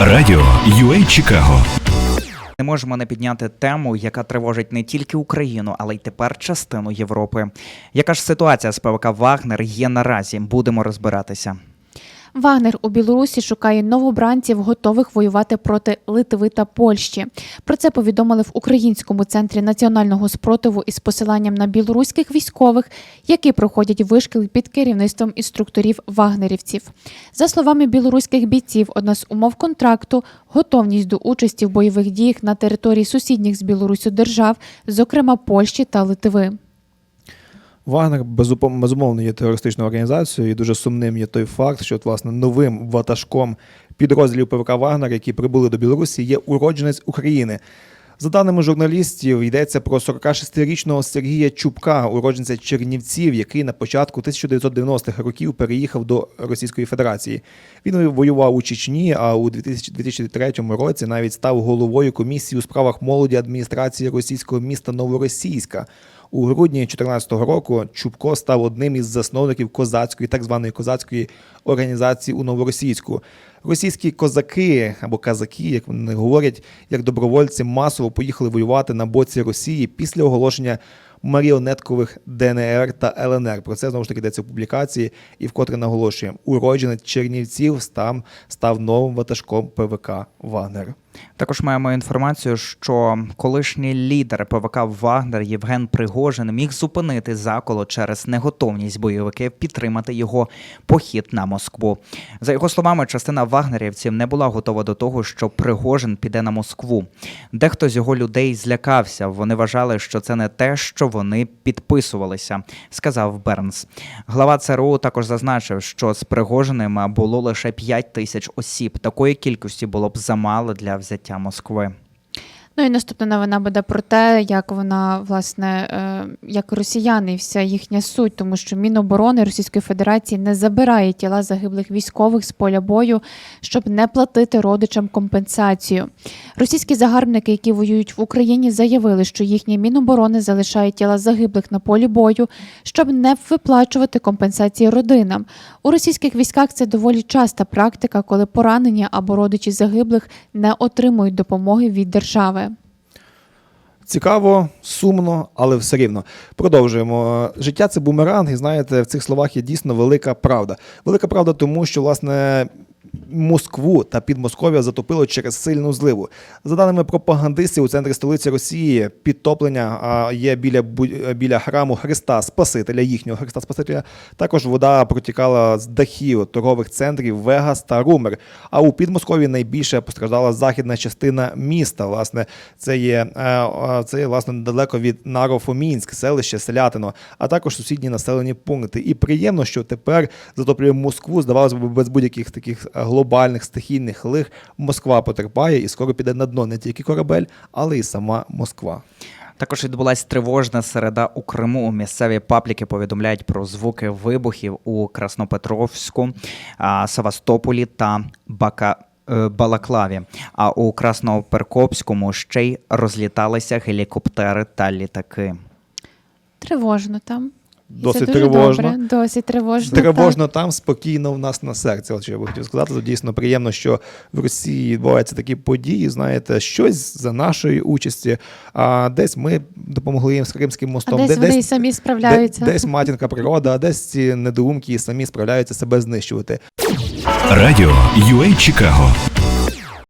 Радіо UA Чикаго Не можемо не підняти тему, яка тривожить не тільки Україну, але й тепер частину Європи. Яка ж ситуація з ПВК Вагнер є наразі? Будемо розбиратися. Вагнер у Білорусі шукає новобранців, готових воювати проти Литви та Польщі. Про це повідомили в Українському центрі національного спротиву із посиланням на білоруських військових, які проходять вишкіл під керівництвом інструкторів вагнерівців. За словами білоруських бійців, одна з умов контракту готовність до участі в бойових діях на території сусідніх з Білорусю держав, зокрема Польщі та Литви. Вагнер безумовно є терористичною організацією, і дуже сумним є той факт, що от, власне новим ватажком підрозділів ПВК Вагнер, які прибули до Білорусі, є уродженець України. За даними журналістів, йдеться про 46-річного Сергія Чубка, уродженця Чернівців, який на початку 1990-х років переїхав до Російської Федерації. Він воював у Чечні, а у 2000 2003 році навіть став головою комісії у справах молоді адміністрації російського міста Новоросійська. У грудні 2014 року Чубко став одним із засновників козацької, так званої козацької організації у Новоросійську. Російські козаки або казаки, як вони говорять, як добровольці масово поїхали воювати на боці Росії після оголошення маріонеткових ДНР та ЛНР. Про це знову ж таки йдеться в публікації, і вкотре наголошуємо, уродженець Чернівців став, став новим ватажком ПВК Вагнер. Також маємо інформацію, що колишній лідер ПВК Вагнер Євген Пригожин міг зупинити заколот через неготовність бойовиків підтримати його похід на Москву. За його словами, частина вагнерівців не була готова до того, що Пригожин піде на Москву. Дехто з його людей злякався. Вони вважали, що це не те, що вони підписувалися, сказав Бернс. Глава ЦРУ також зазначив, що з Пригожиним було лише 5 тисяч осіб. Такої кількості було б замало для взяття Москви. Ну і наступна новина буде про те, як вона власне е, як росіяни, і вся їхня суть, тому що Міноборони Російської Федерації не забирає тіла загиблих військових з поля бою, щоб не платити родичам компенсацію. Російські загарбники, які воюють в Україні, заявили, що їхні міноборони залишають тіла загиблих на полі бою, щоб не виплачувати компенсації родинам. У російських військах це доволі часта практика, коли поранені або родичі загиблих не отримують допомоги від держави. Цікаво, сумно, але все рівно. Продовжуємо. Життя це бумеранг, і знаєте, в цих словах є дійсно велика правда. Велика правда, тому що, власне. Москву та Підмосков'я затопило через сильну зливу. За даними пропагандистів, у центрі столиці Росії підтоплення є біля біля храму Христа Спасителя, їхнього Христа Спасителя. Також вода протікала з дахів торгових центрів Вегас та Румер. А у Підмосков'ї найбільше постраждала західна частина міста. Власне, це є е, е, це є власне недалеко від Нарофомінськ, селище Селятино, а також сусідні населені пункти. І приємно, що тепер затоплює Москву. Здавалося б, без будь-яких таких е, глобальних стихійних лих Москва потерпає і скоро піде на дно не тільки корабель, але й сама Москва. Також відбулася тривожна середа у Криму. Місцеві пабліки повідомляють про звуки вибухів у Краснопетровську, Севастополі та Бака. е, Балаклаві, а у Красноперкопському ще й розліталися гелікоптери та літаки. Тривожно там. Це Досить дуже тривожно. Добре. Досить тривожно. Тривожно там, спокійно в нас на серці. От що я би хотів сказати. То дійсно приємно, що в Росії відбуваються такі події. Знаєте, щось за нашої участі. А десь ми допомогли їм з Кримським мостом. А десь де- вони і самі справляються. Де, десь матінка природа, а десь ці недоумки самі справляються себе знищувати. Радіо UA Чикаго